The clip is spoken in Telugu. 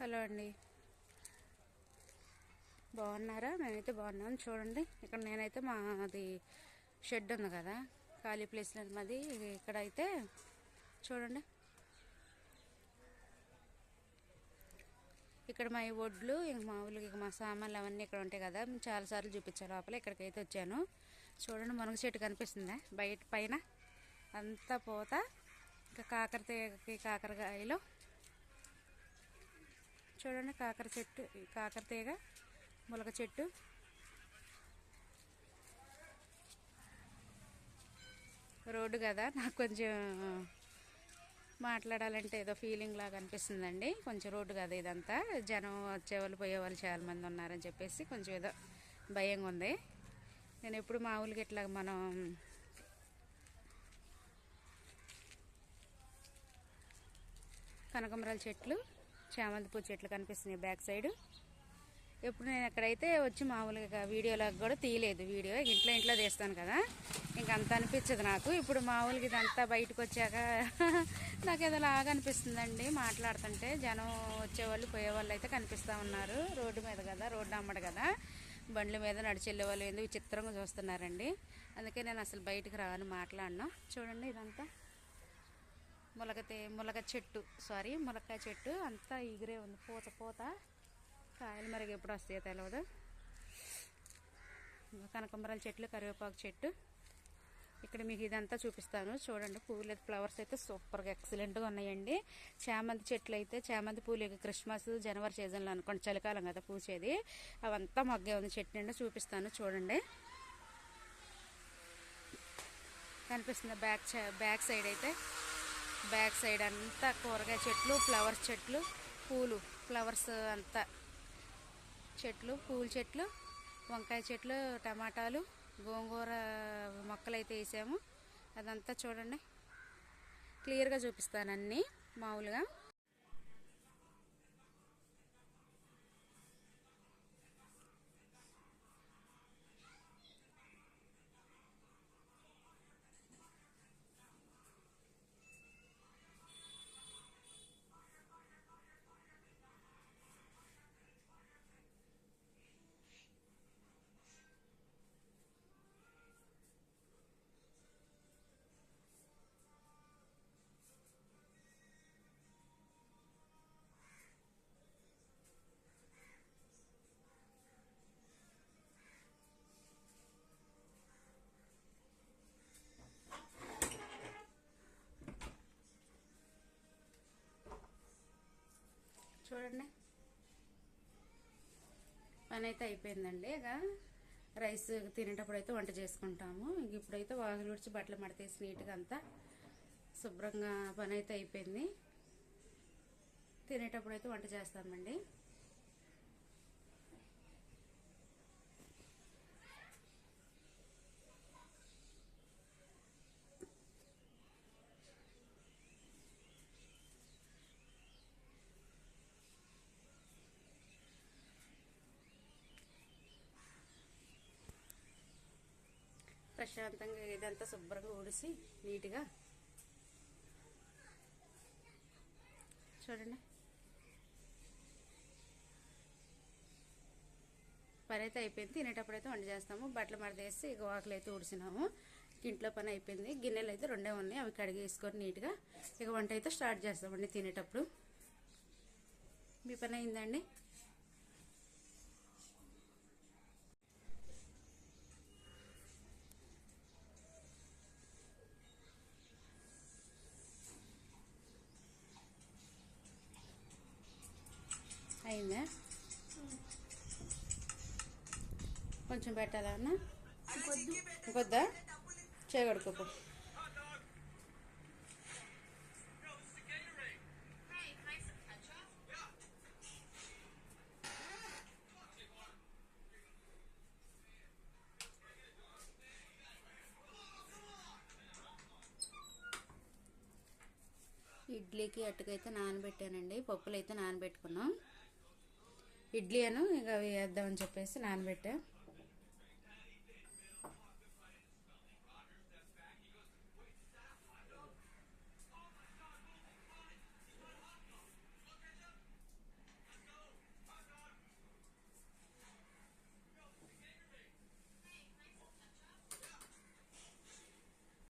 హలో అండి. బాగున్నారా? మేమైతే బాగున్నాం. చూడండి. ఇక్కడ నేనైతే మాది షెడ్ ఉంది కదా. ఖాళీ ప్లేస్లో మాది. ఇక్కడ అయితే చూడండి. ఇక్కడ మా ఈ ఒడ్లు ఇంక మామూలుగా ఇక మా సామాన్లు అవన్నీ ఇక్కడ ఉంటాయి కదా. చాలాసార్లు చూపించాను లోపల. ఇక్కడికైతే వచ్చాను. చూడండి మునగ చెట్టు కనిపిస్తుందా? బయట పైన అంతా పోత. ఇంకా కాకర తీగకి కాకరకాయలు. చూడండి కాకర చెట్టు కాకర తీగ ములగ చెట్టు. రోడ్డు కదా నాకు కొంచెం మాట్లాడాలంటే ఏదో ఫీలింగ్ లాగా అనిపిస్తుందండి. కొంచెం రోడ్డు కదా ఇదంతా. జనం వచ్చేవాళ్ళు పోయేవాళ్ళు చాలా మంది ఉన్నారని చెప్పేసి కొంచెం ఏదో భయంగా ఉంది. నేను ఎప్పుడు మామూలుగా ఇట్లా మనం కనకమరాల చెట్లు చామంతి పూ చెట్లు కనిపిస్తున్నాయి బ్యాక్ సైడ్. ఎప్పుడు నేను ఎక్కడైతే వచ్చి మామూలుగా వీడియోలకు కూడా తీయలేదు వీడియో ఇంట్లో ఇంట్లో తీస్తాను కదా. ఇంక అంత అనిపించదు నాకు. ఇప్పుడు మామూలుగా ఇదంతా బయటకు వచ్చాక నాకు ఏదో లాగా అనిపిస్తుందండి మాట్లాడుతుంటే. జనం వచ్చేవాళ్ళు పోయేవాళ్ళు అయితే కనిపిస్తూ ఉన్నారు. రోడ్డు మీద కదా రోడ్డు అమ్మడు కదా. బండ్ల మీద నడిచెళ్ళే వాళ్ళు ఏందో విచిత్రంగా చూస్తున్నారండి. అందుకే నేను అసలు బయటకు రాను మాట్లాడను. చూడండి ఇదంతా. ములగతే ములగ చెట్టు సారీ ములక్కాయ చెట్టు అంతా ఎగిరే ఉంది. పూత పూత కాయలు మరి ఎప్పుడు వస్తాయో తెలియదు కనకంబరాల చెట్లు కరివేపాకు చెట్టు. ఇక్కడ మీకు ఇదంతా చూపిస్తాను. చూడండి పూలు ఫ్లవర్స్ అయితే సూపర్గా ఎక్సలెంట్గా ఉన్నాయండి. చామంతి చెట్లు అయితే చామంతి పూలు ఇక క్రిస్మస్ జనవరి సీజన్లో అనుకోండి చలికాలం కదా పూసేది. అవంతా మగ్గే ఉంది. చెట్టు నిండా చూపిస్తాను చూడండి. కనిపిస్తుంది బ్యాక్ బ్యాక్ సైడ్ అయితే బ్యాక్ సైడ్ అంతా కూరగాయ చెట్లు ఫ్లవర్స్ చెట్లు పూలు ఫ్లవర్స్ అంతా. చెట్లు పూల చెట్లు వంకాయ చెట్లు టమాటాలు గోంగూర మొక్కలు అయితే వేసాము. అదంతా చూడండి. క్లియర్గా చూపిస్తాను అన్నీ మామూలుగా. చూడండి. పని అయితే అయిపోయిందండి. ఇక రైస్ తినేటప్పుడు అయితే వంట చేసుకుంటాము. ఇంక ఇప్పుడైతే వాగులు ఉడిచి బట్టలు మడతేసి నీట్గా అంతా శుభ్రంగా పని అయితే అయిపోయింది. తినేటప్పుడు అయితే వంట చేస్తామండి. ప్రశాంతంగా ఇదంతా శుభ్రంగా ఊడిసి నీట్గా చూడండి. పని అయితే అయిపోయింది. తినేటప్పుడు అయితే వంట చేస్తాము. బట్టలు మడతేసి ఇక వాకులు అయితే ఊడిసినాము. ఇంట్లో పని అయిపోయింది. గిన్నెలు అయితే రెండే ఉన్నాయి. అవి కడిగేసుకొని నీట్గా ఇక వంట అయితే స్టార్ట్ చేస్తామండి తినేటప్పుడు. మీ పని అయిందండి అయిందా? కొంచెం పెట్టాలా అన్న? ఇంకొద్దా? చేయగడుకోపో ఇడ్లీకి అట్టుకైతే నానబెట్టానండి పప్పులు అయితే నానబెట్టుకున్నాం. ఇడ్లీ అను ఇక అవి వేద్దామని చెప్పేసి నానబెట్టా.